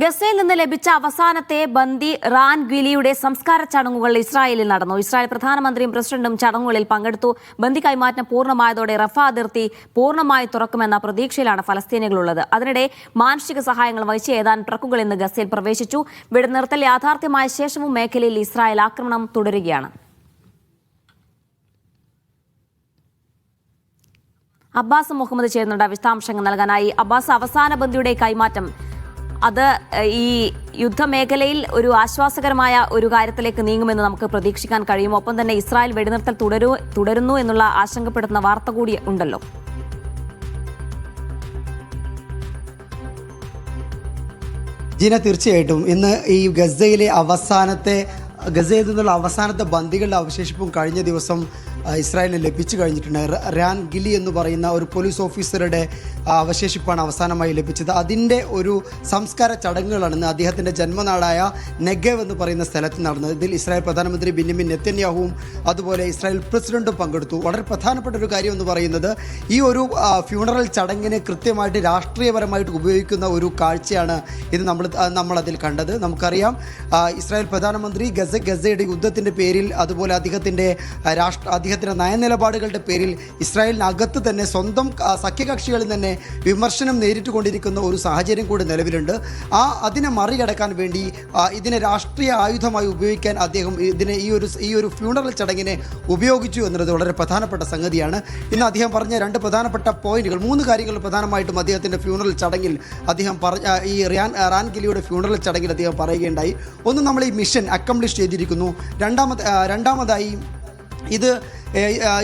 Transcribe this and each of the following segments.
ഗസയിൽ നിന്ന് ലഭിച്ച അവസാനത്തെ ബന്ദി റാൻ ഗ്വിലിയുടെ സംസ്കാര ചടങ്ങുകൾ ഇസ്രായേലിൽ നടന്നു. ഇസ്രായേൽ പ്രധാനമന്ത്രിയും പ്രസിഡന്റും ചടങ്ങുകളിൽ പങ്കെടുത്തു. ബന്ദി കൈമാറ്റം പൂർണമായതോടെ റഫ അതിർത്തി പൂർണമായി തുറക്കുമെന്ന പ്രതീക്ഷയിലാണ് ഫലസ്തീനികളുള്ളത്. അതിനിടെ മാനുഷിക സഹായങ്ങൾ വഹിച്ച ഏതാനും ട്രക്കുകൾ ഇന്ന് ഗസയിൽ പ്രവേശിച്ചു. വെടിനിർത്തൽ യാഥാർത്ഥ്യമായ ശേഷവും മേഖലയിൽ ഇസ്രായേൽ ആക്രമണം തുടരുകയാണ്. അബ്ബാസ് മുഹമ്മദ് ചേരുന്നുണ്ട് വിശദാംശങ്ങൾ നൽകാനായി. അബ്ബാസ് അവസാന ബന്ദിയുടെ കൈമാറ്റം അത് ഈ യുദ്ധമേഖലയിൽ ഒരു ആശ്വാസകരമായ ഒരു കാര്യത്തിലേക്ക് നീങ്ങുമെന്ന് നമുക്ക് പ്രതീക്ഷിക്കാൻ കഴിയും. ഒപ്പം തന്നെ ഇസ്രായേൽ വെടിനിർത്തൽ തുടരു തുടരുന്നു എന്നുള്ള ആശങ്കപ്പെടുത്തുന്ന വാർത്ത കൂടി ഉണ്ടല്ലോ. ജീന തീർച്ചയായിട്ടും. ഇന്ന് ഈ ഗസയിലെ അവസാനത്തെ ഗസയിൽ നിന്നുള്ള അവസാനത്തെ ബന്ദികളുടെ അവശേഷിപ്പും കഴിഞ്ഞ ദിവസം ഇസ്രായേലിന് ലഭിച്ചു കഴിഞ്ഞിട്ടുണ്ട്. റാൻ ഗിലി എന്ന് പറയുന്ന ഒരു പോലീസ് ഓഫീസറുടെ അവശേഷിപ്പാണ് അവസാനമായി ലഭിച്ചത്. അതിന്റെ ഒരു സംസ്കാര ചടങ്ങുകളാണ് അദ്ദേഹത്തിന്റെ ജന്മനാടായ നെഗവ് എന്ന് പറയുന്ന സ്ഥലത്ത് നടന്നത്. ഇതിൽ ഇസ്രായേൽ പ്രധാനമന്ത്രി ബിന്നിമിൻ നെത്തന്യാഹുവും അതുപോലെ ഇസ്രായേൽ പ്രസിഡന്റും പങ്കെടുത്തു. വളരെ പ്രധാനപ്പെട്ട ഒരു കാര്യം എന്ന് പറയുന്നത് ഈ ഒരു ഫ്യൂണറൽ ചടങ്ങിനെ കൃത്യമായിട്ട് രാഷ്ട്രീയപരമായിട്ട് ഉപയോഗിക്കുന്ന ഒരു കാഴ്ചയാണ് ഇത് നമ്മൾ നമ്മളതിൽ കണ്ടത്. നമുക്കറിയാം ഇസ്രായേൽ പ്രധാനമന്ത്രി ഗസയുടെ യുദ്ധത്തിന്റെ പേരിൽ അതുപോലെ അദ്ദേഹത്തിന്റെ രാഷ്ട്ര അദ്ദേഹത്തിന്റെ നയനിലപാടുകളുടെ പേരിൽ ഇസ്രായേലിനകത്ത് തന്നെ സ്വന്തം സഖ്യകക്ഷികളിൽ തന്നെ വിമർശനം നേരിട്ട് കൊണ്ടിരിക്കുന്ന ഒരു സാഹചര്യം കൂടി നിലവിലുണ്ട്. ആ അതിനെ മറികടക്കാൻ വേണ്ടി ഇതിനെ രാഷ്ട്രീയ ആയുധമായി ഉപയോഗിക്കാൻ അദ്ദേഹം ഇതിനെ ഈ ഒരു ഈ ഒരു ഫ്യൂണറൽ ചടങ്ങിനെ ഉപയോഗിച്ചു എന്നുള്ളത് വളരെ പ്രധാനപ്പെട്ട സംഗതിയാണ്. ഇന്ന് അദ്ദേഹം പറഞ്ഞ രണ്ട് പ്രധാനപ്പെട്ട പോയിന്റുകൾ മൂന്ന് കാര്യങ്ങൾ പ്രധാനമായിട്ടും അദ്ദേഹത്തിന്റെ ഫ്യൂണറൽ ചടങ്ങിൽ അദ്ദേഹം പറഞ്ഞ ഈ റിയാൻ ഗിലിയുടെ ഫ്യൂണറൽ ചടങ്ങിൽ അദ്ദേഹം പറയുകയുണ്ടായി. ഒന്ന് നമ്മൾ ഈ മിഷൻ അക്കംപ്ലിഷ് ചെയ്തിരിക്കുന്നു. രണ്ടാമത് രണ്ടാമതായി ഇത്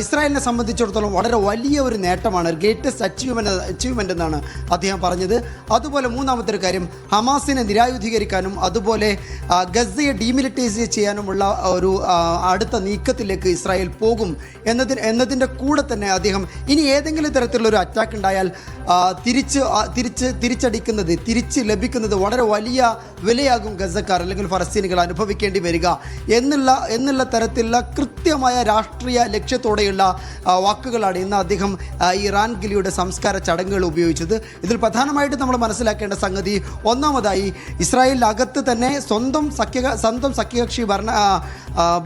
ഇസ്രായേലിനെ സംബന്ധിച്ചിടത്തോളം വളരെ വലിയ ഒരു നേട്ടമാണ് ഗ്രേറ്റസ്റ്റ് അച്ചീവ്മെന്റ് അച്ചീവ്മെന്റ് എന്നാണ് അദ്ദേഹം പറഞ്ഞത്. അതുപോലെ മൂന്നാമത്തെ ഒരു കാര്യം ഹമാസിനെ നിരായുധീകരിക്കാനും അതുപോലെ ഗസയെ ഡീമിലിറ്റൈസ് ചെയ്യാനുമുള്ള ഒരു അടുത്ത നീക്കത്തിലേക്ക് ഇസ്രായേൽ പോകും എന്നതിന് എന്നതിന്റെ കൂടെ തന്നെ അദ്ദേഹം ഇനി ഏതെങ്കിലും തരത്തിലുള്ള ഒരു അറ്റാക്ക് ഉണ്ടായാൽ തിരിച്ച് തിരിച്ച് തിരിച്ചടിക്കുന്നത് തിരിച്ച് ലഭിക്കുന്നത് വളരെ വലിയ വിലയാകും ഗസക്കാർ അല്ലെങ്കിൽ ഫലസ്തീനികൾ അനുഭവിക്കേണ്ടി വരിക എന്നുള്ള എന്നുള്ള തരത്തിലുള്ള കൃത്യമായ രാഷ്ട്രീയ ലക്ഷ്യത്തോടെയുള്ള വാക്കുകളാണ് ഇന്ന് അദ്ദേഹം ഈ ഇറാൻ ഗിലിയുടെ സംസ്കാര ചടങ്ങുകൾ ഉപയോഗിച്ചത്. ഇതിൽ പ്രധാനമായിട്ട് നമ്മൾ മനസ്സിലാക്കേണ്ട സംഗതി ഒന്നാമതായി ഇസ്രായേലിനകത്ത് തന്നെ സ്വന്തം സഖ്യ സ്വന്തം സഖ്യകക്ഷി ഭരണ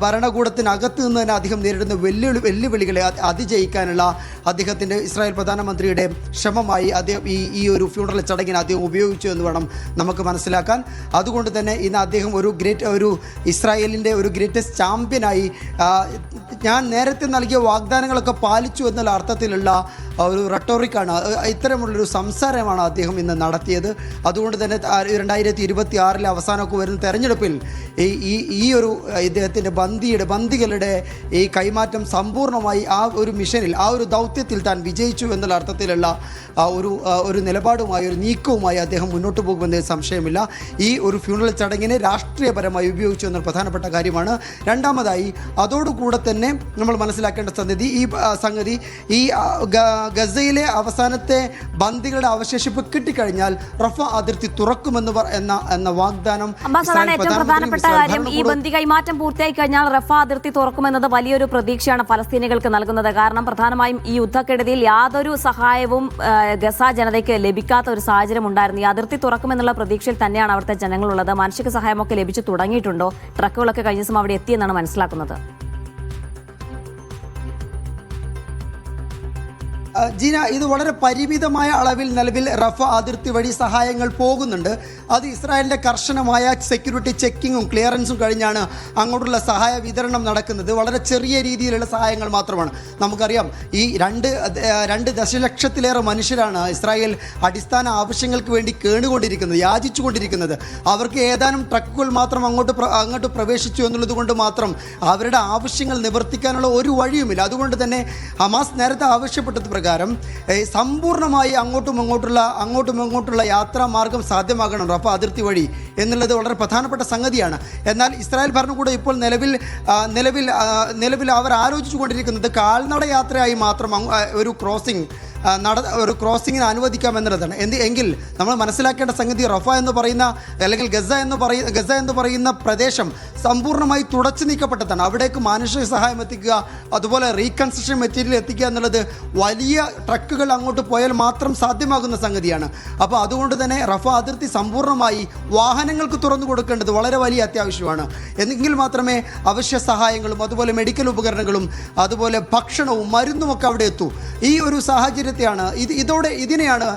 ഭരണകൂടത്തിനകത്ത് നിന്ന് തന്നെ അദ്ദേഹം നേരിടുന്ന വെല്ലുവിളി വെല്ലുവിളികളെ അതി- അതിജയിക്കാനുള്ള അദ്ദേഹത്തിന്റെ ഇസ്രായേൽ പ്രധാനമന്ത്രിയുടെ ശ്രമമായി അദ്ദേഹം ഈ ഈ ഒരു ഫ്യൂണറൽ ചടങ്ങിനെ അദ്ദേഹം ഉപയോഗിച്ചു എന്ന് വേണം നമുക്ക് മനസ്സിലാക്കാൻ. അതുകൊണ്ട് തന്നെ ഇന്ന് അദ്ദേഹം ഒരു ഗ്രേറ്റ് ഒരു ഇസ്രായേലിന്റെ ഒരു ഗ്രേറ്റസ്റ്റ് ചാമ്പ്യനായി ഞാൻ നേരത്തെ നൽകിയ വാഗ്ദാനങ്ങളൊക്കെ പാലിച്ചു എന്നുള്ള അർത്ഥത്തിലുള്ള ഒരു റട്ടോറിക്കാണ് ഇത്തരമുള്ളൊരു സംസാരമാണ് അദ്ദേഹം ഇന്ന് നടത്തിയത്. അതുകൊണ്ട് തന്നെ രണ്ടായിരത്തി ഇരുപത്തി ആറിലെ അവസാനമൊക്കെ വരുന്ന തെരഞ്ഞെടുപ്പിൽ ഈ ഈ ഈ ഒരു ഇദ്ദേഹത്തിന്റെ ബന്ദിയുടെ ബന്ദികളുടെ ഈ കൈമാറ്റം സമ്പൂർണമായി ആ ഒരു മിഷനിൽ ആ ഒരു ദൗത്യത്തിൽ താൻ വിജയിച്ചു എന്നുള്ള അർത്ഥത്തിലുള്ള ഒരു ഒരു നിലപാടുമായി ഒരു നീക്കവുമായി അദ്ദേഹം മുന്നോട്ട് പോകുമെന്ന് സംശയമില്ല. ഈ ഒരു ഫ്യൂണറൽ ചടങ്ങിനെ രാഷ്ട്രീയപരമായി ഉപയോഗിച്ചു എന്നൊരു പ്രധാനപ്പെട്ട കാര്യമാണ്. രണ്ടാമതായി അതോടുകൂടെ തന്നെ നമ്മൾ മനസ്സിലാക്കേണ്ട സംഗതി. ഈ സംഗതി ഈ ഗസയിലെ അവസാനത്തെ ബന്ദികളുടെ അവശേഷിപ്പ് കിട്ടിക്കഴിഞ്ഞാൽ റഫ അതിർത്തി തുറക്കുമെന്ന് എന്ന എന്ന വാഗ്ദാനം ഏറ്റവും പ്രധാനപ്പെട്ട കാര്യം ഈ ബന്ദി കൈമാറ്റം പൂർത്തിയായി കഴിഞ്ഞാൽ റഫ അതിർത്തി തുറക്കുമെന്നത് വലിയൊരു പ്രതീക്ഷയാണ് ഫലസ്തീനികൾക്ക് നൽകുന്നത്. കാരണം പ്രധാനമായും ഈ യുദ്ധക്കെടുതിയിൽ യാതൊരു സഹായവും ഗസ ജനതയ്ക്ക് ലഭിക്കാത്ത ഒരു സാഹചര്യം ഉണ്ടായിരുന്നു. ഈ അതിർത്തി തുറക്കുമെന്നുള്ള പ്രതീക്ഷയിൽ തന്നെയാണ് അവിടുത്തെ ജനങ്ങളുള്ളത്. മാനസിക സഹായമൊക്കെ ലഭിച്ചു തുടങ്ങിയിട്ടുണ്ടോ? ട്രക്കുകളൊക്കെ കഴിഞ്ഞ ദിവസം അവിടെ എത്തിയെന്നാണ് മനസ്സിലാക്കുന്നത്. ജീന ഇത് വളരെ പരിമിതമായ അളവിൽ നിലവിൽ റഫ അതിർത്തി വഴി സഹായങ്ങൾ പോകുന്നുണ്ട്. അത് ഇസ്രായേലിന്റെ കർശനമായ സെക്യൂരിറ്റി ചെക്കിങ്ങും ക്ലിയറൻസും കഴിഞ്ഞാണ് അങ്ങോട്ടുള്ള സഹായ വിതരണം നടക്കുന്നത്. വളരെ ചെറിയ രീതിയിലുള്ള സഹായങ്ങൾ മാത്രമാണ്. നമുക്കറിയാം ഈ രണ്ട് രണ്ട് ദശലക്ഷത്തിലേറെ മനുഷ്യരാണ് ഇസ്രായേൽ അടിസ്ഥാന ആവശ്യങ്ങൾക്ക് വേണ്ടി കേണുകൊണ്ടിരിക്കുന്നത് യാചിച്ചുകൊണ്ടിരിക്കുന്നത്. അവർക്ക് ഏതാനും ട്രക്കുകൾ മാത്രം അങ്ങോട്ട് അങ്ങോട്ട് പ്രവേശിച്ചു എന്നുള്ളത് കൊണ്ട് മാത്രം അവരുടെ ആവശ്യങ്ങൾ നിവർത്തിക്കാനുള്ള ഒരു വഴിയുമില്ല. അതുകൊണ്ട് തന്നെ ഹമാസ് നേരത്തെ ആവശ്യപ്പെട്ടത് പ്രകാരം ഏ, സമ്പൂർണമായി അങ്ങോട്ടും ഇങ്ങോട്ടുള്ള അങ്ങോട്ടും ഇങ്ങോട്ടുള്ള യാത്രാ മാർഗം സാധ്യമാകണം റഫ അതിർത്തി വഴി എന്നുള്ളത് വളരെ പ്രധാനപ്പെട്ട സംഗതിയാണ്. എന്നാൽ ഇസ്രായേൽ ഭരണകൂടം ഇപ്പോൾ നിലവിൽ നിലവിൽ നിലവിൽ അവർ ആലോചിച്ചു കൊണ്ടിരിക്കുന്നത് കാൽനട യാത്രയായി മാത്രം ഒരു ക്രോസിംഗ് നട ഒരു ക്രോസിങ്ങിന് അനുവദിക്കാം എന്നുള്ളതാണ് എന്ത് എങ്കിൽ നമ്മൾ മനസ്സിലാക്കേണ്ട സംഗതി റഫ എന്ന് പറയുന്ന അല്ലെങ്കിൽ ഗസ എന്ന് പറയുന്ന ഗസ എന്ന് പറയുന്ന പ്രദേശം സമ്പൂർണമായി തുടച്ചു നീക്കപ്പെട്ടതാണ്. അവിടേക്ക് മാനുഷിക സഹായം എത്തിക്കുക അതുപോലെ റീകൺസ്ട്രക്ഷൻ മെറ്റീരിയൽ എത്തിക്കുക എന്നുള്ളത് വലിയ ട്രക്കുകൾ അങ്ങോട്ട് പോയാൽ മാത്രം സാധ്യമാകുന്ന സംഗതിയാണ്. അപ്പോൾ അതുകൊണ്ട് തന്നെ റഫ അതിർത്തി സമ്പൂർണമായി വാഹനങ്ങൾക്ക് തുറന്നു കൊടുക്കേണ്ടത് വളരെ വലിയ അത്യാവശ്യമാണ്. എന്നെങ്കിൽ മാത്രമേ അവശ്യ സഹായങ്ങളും അതുപോലെ മെഡിക്കൽ ഉപകരണങ്ങളും അതുപോലെ ഭക്ഷണവും മരുന്നും ഒക്കെ അവിടെ എത്തൂ. ഈ ഒരു സാഹചര്യത്തെയാണ് ഇത് ഇതോടെ ഇതിനെയാണ്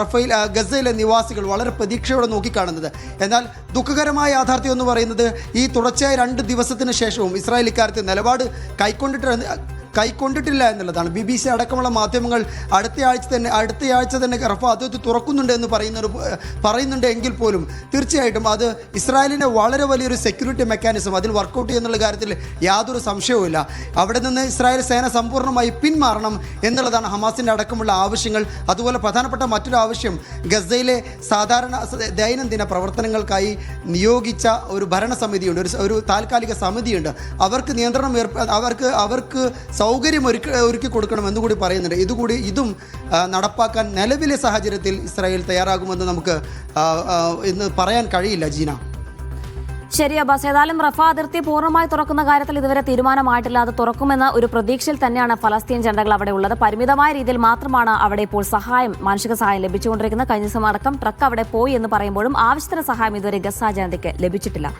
റഫേൽ ഗസയിലെ നിവാസികൾ വളരെ പ്രതീക്ഷയോടെ നോക്കിക്കാണുന്നത്. എന്നാൽ ദുഃഖകരമായ യാഥാർത്ഥ്യം എന്ന് പറയുന്നത് ഈ തുടർച്ചയായ രണ്ട് ദിവസത്തിന് ശേഷവും ഇസ്രായേൽ ഇക്കാര്യത്തിൽ നിലപാട് കൈക്കൊണ്ടിട്ട് കൈക്കൊണ്ടിട്ടില്ല എന്നുള്ളതാണ്. ബി ബി സി അടക്കമുള്ള മാധ്യമങ്ങൾ അടുത്തയാഴ്ച തന്നെ അടുത്തയാഴ്ച തന്നെ റഫ അതിർത്തി തുറക്കുന്നുണ്ട് എന്ന് പറയുന്നൊരു പറയുന്നുണ്ട് എങ്കിൽ പോലും തീർച്ചയായിട്ടും അത് ഇസ്രായേലിന്റെ വളരെ വലിയൊരു സെക്യൂരിറ്റി മെക്കാനിസം അതിൽ വർക്കൗട്ട് ചെയ്യുന്നുള്ള കാര്യത്തിൽ യാതൊരു സംശയവുമില്ല അവിടെ നിന്ന് ഇസ്രായേൽ സേന സമ്പൂർണമായി പിന്മാറണം എന്നുള്ളതാണ് ഹമാസിന്റെ അടക്കമുള്ള ആവശ്യങ്ങൾ. അതുപോലെ പ്രധാനപ്പെട്ട മറ്റൊരു ആവശ്യം ഗസയിലെ സാധാരണ ദൈനംദിന പ്രവർത്തനങ്ങൾക്കായി നിയോഗിച്ച ഒരു ഭരണസമിതിയുണ്ട്. ഒരു ഒരു താൽക്കാലിക സമിതിയുണ്ട്. അവർക്ക് നിയന്ത്രണം ഏർപ്പ അവർക്ക് അവർക്ക് സൗകര്യം ഒരുക്കി ഒരുക്കി കൊടുക്കണം എന്നുകൂടി പറയുന്നുണ്ട്. ഇതുകൂടി ഇതും നടപ്പാക്കാൻ നിലവിലെ സാഹചര്യത്തിൽ ഇസ്രായേൽ തയ്യാറാകുമെന്ന് നമുക്ക് ഇന്ന് പറയാൻ കഴിയില്ല ജീന. ശരി അബ്ബാസ്. ഏതായാലും റഫ അതിർത്തി പൂർണമായി തുറക്കുന്ന കാര്യത്തിൽ ഇതുവരെ തീരുമാനമായിട്ടില്ല. അത് തുറക്കുമെന്ന ഒരു പ്രതീക്ഷയിൽ തന്നെയാണ് ഫലസ്തീൻ ജനതകൾ അവിടെ ഉള്ളത്. പരിമിതമായ രീതിയിൽ മാത്രമാണ് അവിടെ ഇപ്പോൾ സഹായം മാനുഷിക സഹായം ലഭിച്ചുകൊണ്ടിരിക്കുന്നത്. കഴിഞ്ഞ ദിവസം അടക്കം ട്രക്ക് അവിടെ പോയി എന്ന് പറയുമ്പോഴും ആവശ്യത്തിന് സഹായം ഇതുവരെ ഗസ ജനതയ്ക്ക് ലഭിച്ചിട്ടില്ല.